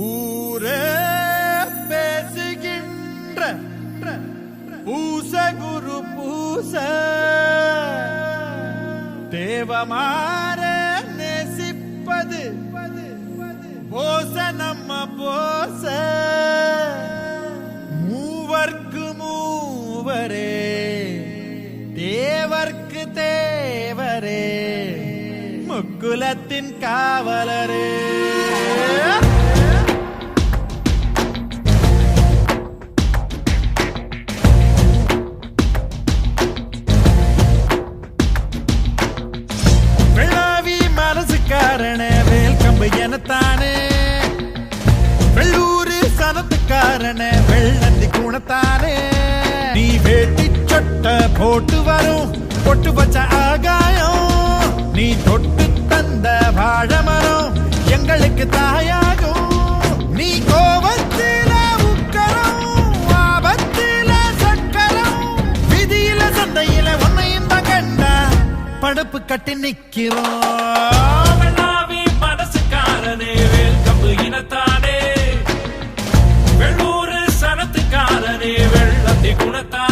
ஊரே பேசுகின்ற பூச குரு பூச. தேவமாற நேசிப்பது போச நம்ம போச. மூவர்க்கு மூவரே தேவர்க்கு தேவரே முக்குலத்தின் காவலரே. கம்பு எனத்தானே வெள்ளூரு சனத்துக்காரன வெள்ளந்தி குணத்தானே? நீ வேட்டி சொட்ட போட்டு வரும் பொட்டு பச்ச ஆகாயம். நீ தொட்டு தந்த வாழ மரம் எங்களுக்கு தாயாகும். நீ கோபத்தில உக்கரம் ஆபத்தில சக்கரம். விதியில சந்தையில உன்னையும் தான் கண்டா கட்டி நிக்கிறோம். சனத்துக்காரனே வெள்ளத்தி குணத்தானே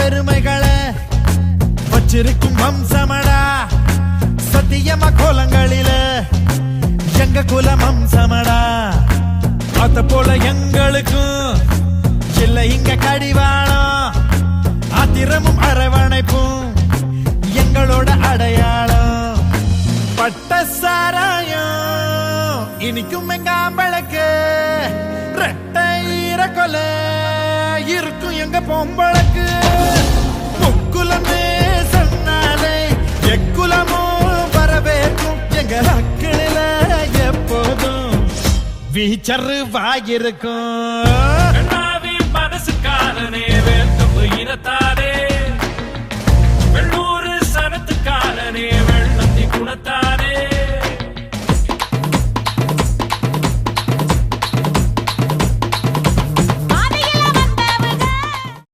பெருமைகளை வச்சிருக்கும் வம்சமடா. சத்தியமா கோலங்களில எங்க குலம் வம்சமடா. அத போல எங்களுக்கும் இல்லை இங்க கடிவாளம். ஆத்திரமும் அரவணைப்பும் எங்களோட அடையாளம். பட்ட சாராயம் இனிக்கும் எங்க ஆம்பளுக்கு ரெட்டை ஈர கொலை இருக்கும் எங்க பொம்பளுக்கு. முக்குலமே சொன்னாலே எக்குலமும் வரவேற்கும் எங்க அக்கிளில எப்போதும் வீச்சரு வாயிருக்கும். வெள்ளாவி மனசுக்காரனே